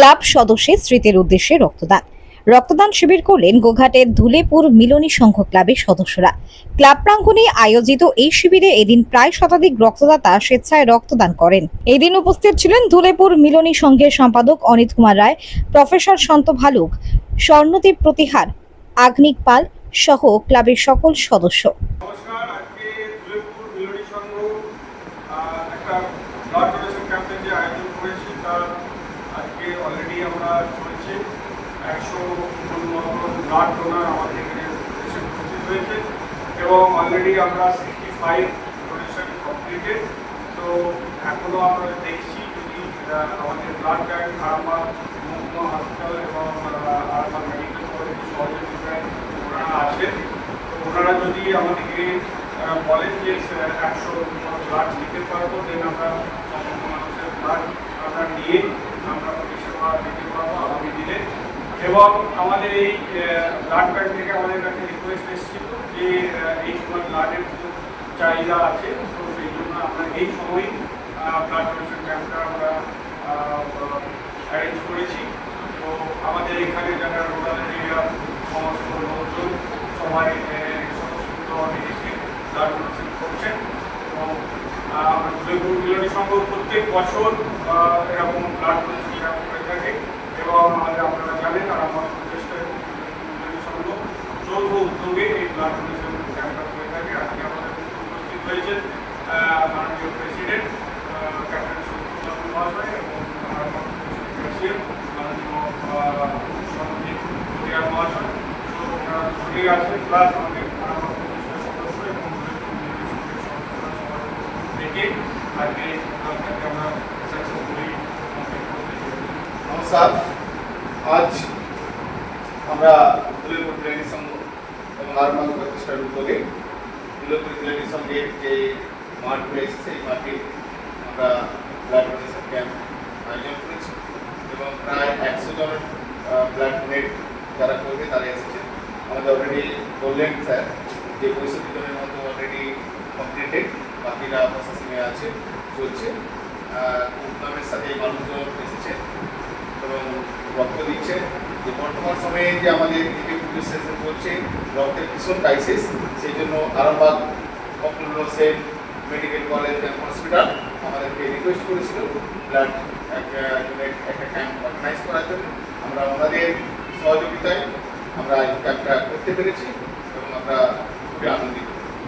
Club সদস্যের স্মৃতির উদ্দেশ্যে রক্তদান। রক্তদান শিবির করলেন গোঘাটের ধুলেপুর মিলনী সংঘ ক্লাবের সদস্যরা। ক্লাব প্রাঙ্গণে আয়োজিত এই শিবিরে এদিন প্রায় শতাধিক রক্তদাতা স্বেচ্ছায় রক্তদান করেন। এদিন উপস্থিত ছিলেন ধুলেপুর মিলনী সংঘের সম্পাদক অনিত কুমার রায়, প্রফেসর সন্ত ভালুক, স্বর্ণদীপ প্রতিহার, আগ্নিক পাল সহ ক্লাবের সকল সদস্য। একটা ব্লাড ডোনেশন ক্যাম্পের যে আয়োজন করেছি। তার আজকে অলরেডি আমরা চলছে একশো ব্লাড ডোনার আমাদের এখানে উপস্থিত হয়েছে এবং অলরেডি আমরা সিক্সটি ফাইভ ডোনেশন কমপ্লিটেড তো এখনও আমরা দেখছি যদি আমাদের ব্লাড ব্যাংক আরামবাগ মহকুমা হসপিটাল এবং আহ, মেডিকেল কলেজ সহযোগিতায় ওনারা আছেন। তো ওনারা যদি আমাদেরকে বলেন যে একশো ব্লাড দিতে পারব দেন আমরা সমস্ত মানুষের ব্লাড আমরা নিয়ে আমরা পরিষেবা দিতে পারব আগামী দিনে এবং আমাদের এই ব্লাড ব্যাংক থেকে আমাদের কাছে রিকোয়েস্ট এসেছিল যে এই সময় ব্লাডের চাহিদা আছে, তো সেই জন্য আমরা এই সময়ই ব্লাড ডোনেশন ক্যাম্পটা আমরা অ্যারেঞ্জ করেছি। তো আমাদের এখানে যারা রুরাল এরিয়া সমস্ত লোকজন সবাই স্বতঃস্ফূর্তভাবে এসে ব্লাড ডোনেশন করছেন। আমরা দুলেপুর মিলনী সংঘ প্রত্যেক বছর এরকম ব্লাড ডোনেশন ক্যাম্প করে থাকে এবং আমাদের আপনারা উপস্থিত হয়েছেন আহ, মাননীয় প্রেসিডেন্ট ক্যাপ্টেন সুন্দর মহাশয় এবং আমার প্রেসিডেন্ট মাননীয় আহ, সন্দীপ ভুটিয়া মহাশয় তো ওনারা দুটোই আছেন প্লাস আমাদের আমার প্রতিষ্ঠা সদস্য এবং দেখে আজকে আপনাকে আমরা সাকসেসফুলি কমপ্লিট করতে পেরেছি নমস্কার আজ আমরা দুলেপুর ট্রেনিং সংঘ এবং আরমান প্রতিষ্ঠার উদ্যোগে দুলেপুর ট্রেনিং যে মাঠ রয়েছে, সেই মাঠে আমরা ব্লাড ডোনেশন আয়োজন করেছি এবং প্রায় একশো জন ব্লাড ডোনেট যারা করবে তারা এসেছে আমাদের অলরেডি বললেন স্যার যে পঁয়ষট্টি জনের মতো অলরেডি কমপ্লিটেড বাকিরা প্রসেসিংয়ে আছে, চলছে। উদ্যমের সাথে মানুষজন এসেছে এবং রক্ত দিচ্ছে যে বর্তমান সময়ে যে আমাদের পুলিশ চলছে রক্তের ভীষণ ক্রাইসিস সেই জন্য Arambagh popular Sen medical college and hospital আমাদেরকে রিকোয়েস্ট করেছিল ব্লাড একটা ক্যাম্প অর্গানাইজ করার জন্য। আমরা ওনাদের সহযোগিতায় আমরা এই ক্যাম্পটা করতে পেরেছি এবং আমরা খুবই আনন্দিত।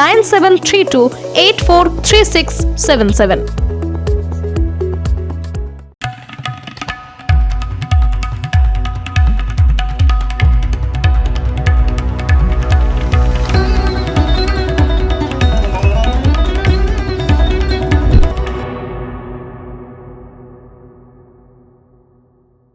nine seven three two eight four three six seven seven